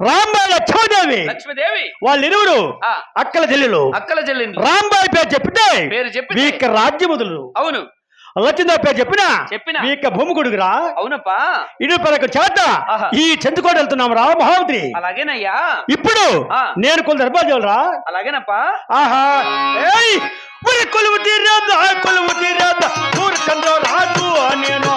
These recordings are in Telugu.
రాంబాయి లక్ష్మీదేవి లక్ష్మీదేవి. వాళ్ళిరువురు ఆ. అక్కల చెల్లెలు. అక్కల చెల్లింది రాంబాయి పేరు చెప్పితే పేరు చెప్పితే? వీక రాజ్యముదులు అవును. లక్ష్మీదేవి పేరు చెప్పినా చెప్పినా? వీక భూమి కొడుకురా అవునప్పా. ఇడు పరకు చేత. ఈ చెందుకోట వెళ్తున్నాం రా మహామంత్రి అలాగేనయ్యా. ఇప్పుడు. నేను కొంత దర్బాజులరా అలాగేనప్పా. ఆహా. ఏయ్! కొలువు తీరేద్ద కొలువు తీరేద్ద ఊరు చంద్ర రాజు నేను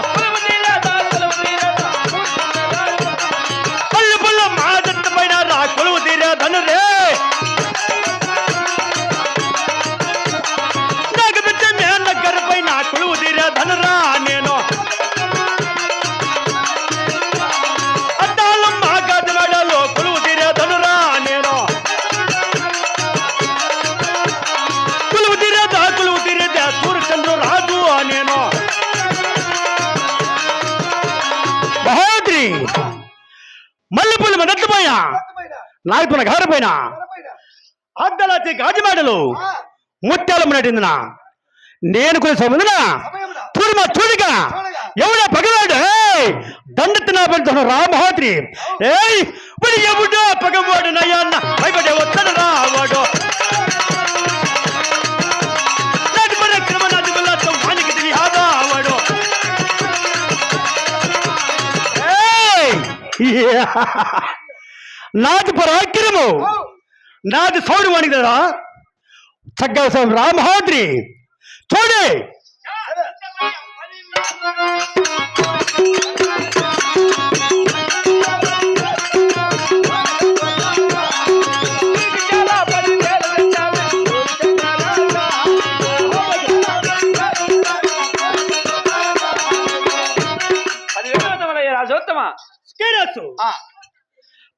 నాలుపుల గారిపోయిన అద్దలాచి గాజుమాడలు ముత్యాల నటిందిన నేను కొన్ని సముద్ర చూడమా చూడగా ఎవడ పగవాడు? దండెత్తిన పెడుతున్న రా మహోద్రి ఏయ్! మరి ఎవడో పగవాడు నయ్యన్న భయపడే వస్తాడు రావాడు నాటి నాది పరాక్రము. నాది సౌడు వానికి కదా చక్కగా రామహాద్రి చూడే. రాజోత్తమ.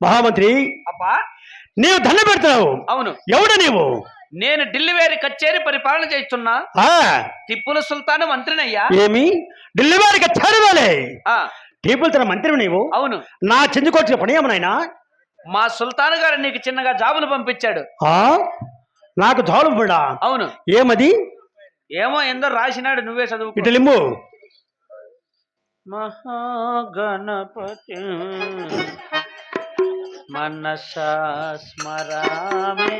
మహామంత్రి అబ్బా. నీవు దండ పెడతావు. అవును. ఎవడ నీవు? నేను ఢిల్లీ వేరి కచేరి పరిపాలన చేస్తున్నా. ఆ. టిప్పుల సుల్తాన్ మంత్రినయ్యా. ఏమి? ఢిల్లీ వారికి చేరవాలే ఆ, టేబుల్ తన మంత్రి నీవు? అవును. నా చెందుకోవచ్చు పని ఏమనైనా మా సుల్తాన్ గారు నీకు చిన్నగా జాబులు పంపించాడు. ఆ? నాకు జాలు పడా అవును. ఏమది? ఏమో ఎందో రాసినాడు నువ్వే చదువు ఇటు లింబు. మహాగణపతి. मनसा स्मरामि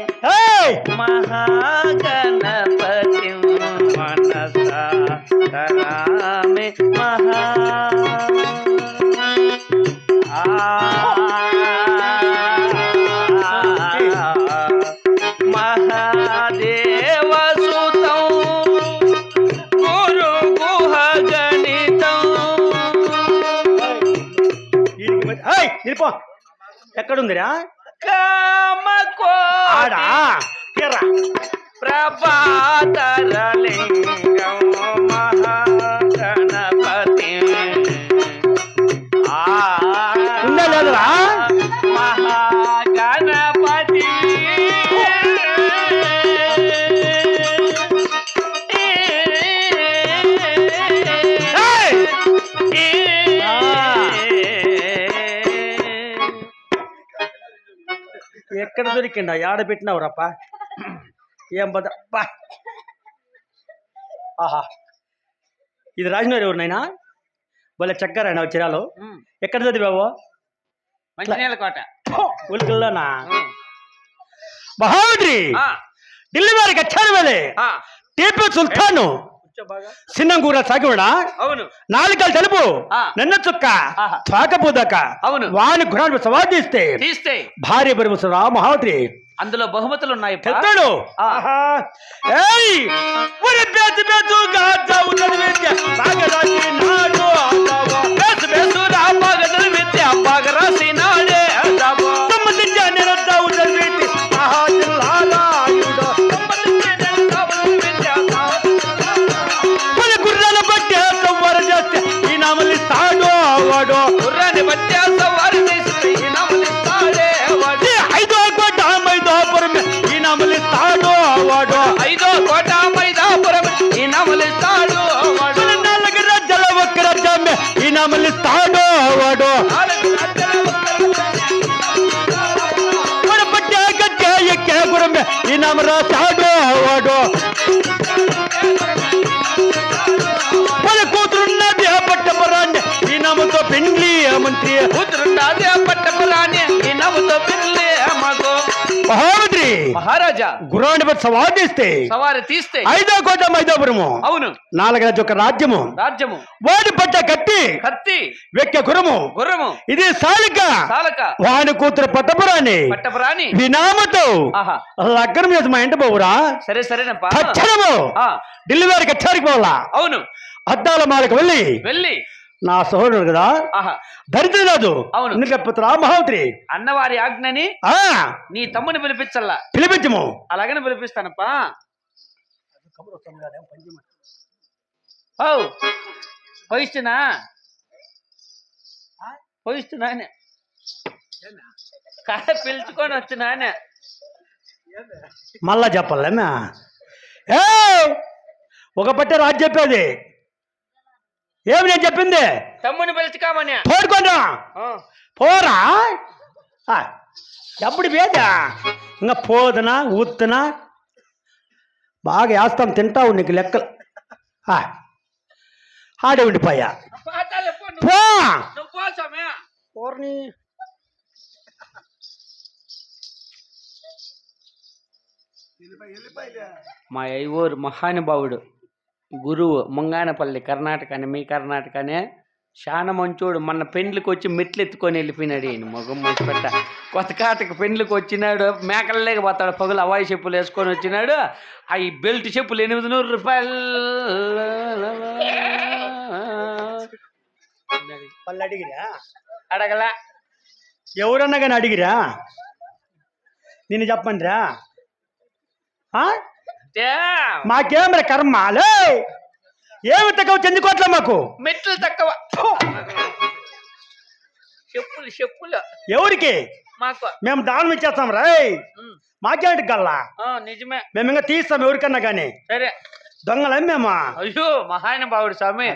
महागणपतिं मनसा स्मरामि महा இருப்போம் ఎక్కడుందిరా ఆడా తీర్రా. దొరికిండా? ఆడ పెట్టినావు రప్ప ఏం బద బా. ఆహా. ఇది రాజనగర్ ఎవరినైనా వాళ్ళ చక్కరాయన చిరాలో ఎక్కడ చదివావు మంచినీళ్ళ కోట. ఉలికల్లోనా? మహామంత్రి ఆ, ఢిల్లీ వారికి వచ్చారు వేలే ఆ, టీపు సుల్తాను. సిన్నంగూర సాగివడా అవును. నాలుకలు తెలుపు. నన్న చుక్క. ఆహా. తాకపోదాక. అవును. వాని గుణాలు సవాదిస్తే తీస్తే. భార్య బరువు మహామంత్రి అందులో బహుమతులు ఉన్నాయి. పెద్దడు. ఏయ్! ఒరే విద్య నాడు. బేసు బేసు రాజ్యమే ఈ నామలిస్తాడు వాడు నాలుగు మహారాజా! గుర్రాన్ని బట్టి సవాదిస్తే సవారి తీస్తే ఐదో కోట మైదాపురము అవును. నాలుగరాజు ఒక రాజ్యము. రాజ్యము. వాడి పట్ట కట్టి కత్తి వెక్క గురము గుర్రము. ఇది సాలిక. సాలక. వాని కూతురు పట్టపురాణి. పట్టపురాణి. వినామతో ఆహా. లగ్గరం చేసి మా ఇంటి పోవురా. సరే సరేనప్పా. తక్షణము ఆ, ఢిల్లీ వారికి కచ్చారికి పోవాలా. అవును. అద్దాల మాలకు వెళ్ళి వెళ్ళి నా సహోదరుడు కదా? ఆహా. దరిద్రరాజు అవును. మహామంత్రి అన్నవారి ఆజ్ఞని నీ తమ్ముని పిలిపించల్లా. పిలిపించము. అలాగనే పిలిపిస్తానప్పా. ఓ పోయిస్తున్నా? పోయిస్తున్నానే కాయ పిలుచుకొని వచ్చినానే మళ్ళా చెప్పాలేనా? ఏ ఒక పట్ట రాజు చెప్పేది. ఏమి నేను చెప్పింది? తమ్ముని పిలుచుకామని. తోడుకోండి ఆ, పోరా. ఎప్పుడు వేదా ఇంకా పోదునా ఊత్తునా? బాగా వేస్తాం తింటావు నీకు లెక్కలు. ఆ, ఆడే ఉండిపోయా. పోర్ని. మా ఐవోరు మహానుభావుడు. గురువు ముంగానపల్లి కర్ణాటక అని మీ కర్ణాటకనే. చాలా మంచోడు మన పెండ్లికి వచ్చి మెట్లు ఎత్తుకొని వెళ్ళిపోయినాడు ఈయన మగం మంచి పెట్ట. కొత్త కాటకి పెండ్లికి వచ్చినాడు మేకలు లేకపోతాడు పగులు అవాయి చెప్పులు వేసుకొని వచ్చినాడు. ఆ ఈ బెల్ట్ చెప్పులు ఎనిమిది నూరు రూపాయలు. వాళ్ళు అడిగిరా? అడగలా. ఎవరన్నా కానీ అడిగిరా? నేను చెప్పండిరా? ఆ? మాకేమరా కర్మ. లే. ఏమి తక్కువ? చెందుకోవట్లే మాకు? మెట్లు తక్కువ. చెప్పులు చెప్పులు. ఎవరికి? మాకు. మేము దానం ఇచ్చేస్తాం రా. ఉమ్, మాకేంటి గల్లా? నిజమే. మేము ఇంకా తీస్తాం ఎవరికన్నా కానీ. సరే. దొంగలం మేమా? అయ్యో మహానుభావుడు స్వామి.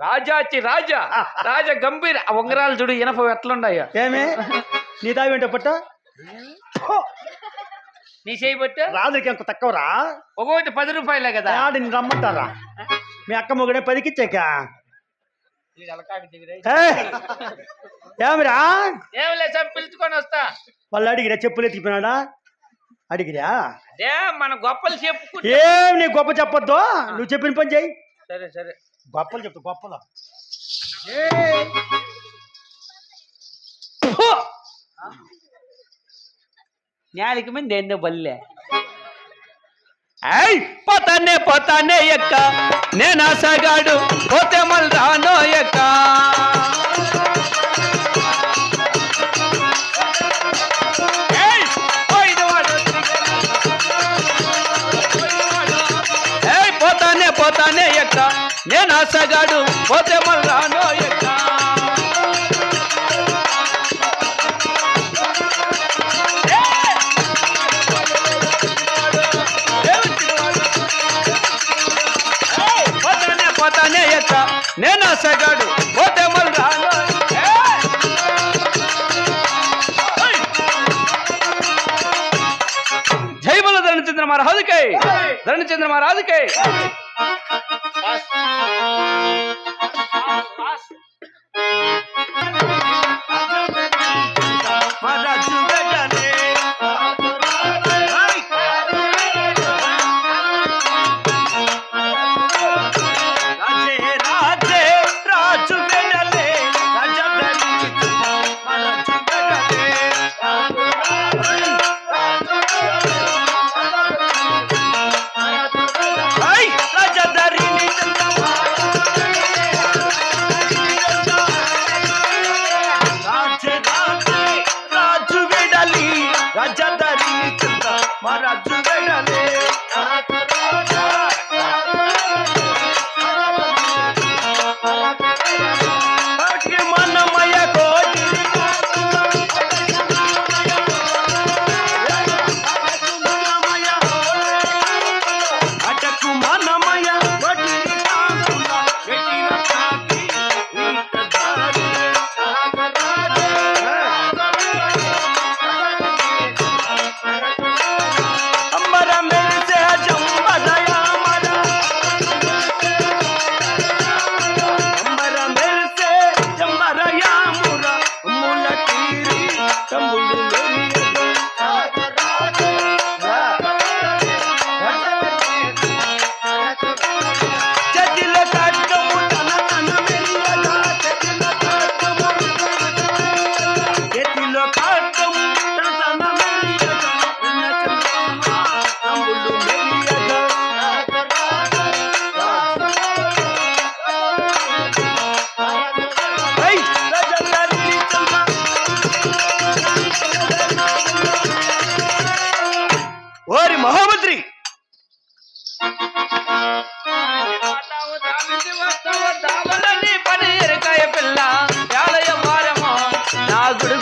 రాజాచి రాజా. రాజ గంభీర. ఉంగరాలు చూడు ఇనప ఎట్లుండాయో ఏమి? నీ దావేంటో పట్ట? నీ చేయి పట్టు రాజులకి ఎంత తక్కువరా? ఒక్కొక్కటి పది రూపాయలే కదా. ఆడిని రమ్మంటారా? మీ అక్క మొగడే పదికిచ్చాక. ఏమిరా? ఏం సార్ పిలుచుకొని వస్తా. వాళ్ళు అడిగిరా చెప్పులు ఎత్తిపోయినాడా అడిగిరా? అదే మన గొప్పలు చెప్పుకుంటా. ఏం నీ గొప్ప చెప్పొద్దు? నువ్వు చెప్పిన పని చేయి సరే సరే. గొప్పలు చెప్తా గొప్పలు. న్యాలికి మీద ఏందో బల్లే ఐ పోతానే పోతానే ఎక్క నేను ఆసగాడు పోతే మళ్ళీ రానో ఎక్క పోతానే పోతానే ఎక్క నేను ఆసగాడు పోతే మళ్ళీ రానో ఎక్క ధరణచంద్ర మహారాజుకై ధరణచంద్ర మహారాజుకై రాజు చంద్ర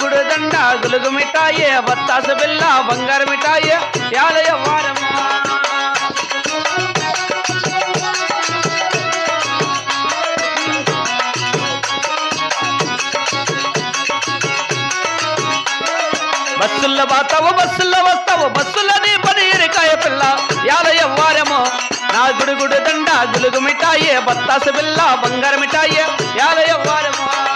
గులుగు మిఠాయి బత్తాస బిల్ల బంగారు మిఠాయి యాలయ వారమ్మ బస్సుల్లో బాతావు బస్సుల్లో వస్తావు బస్సులని పని పిల్ల యాలయ వారము. నా గుడుగుడు దండ గులుగు మిఠాయి బత్తాస బిల్ల బంగారు మిఠాయి యాలయ వారము.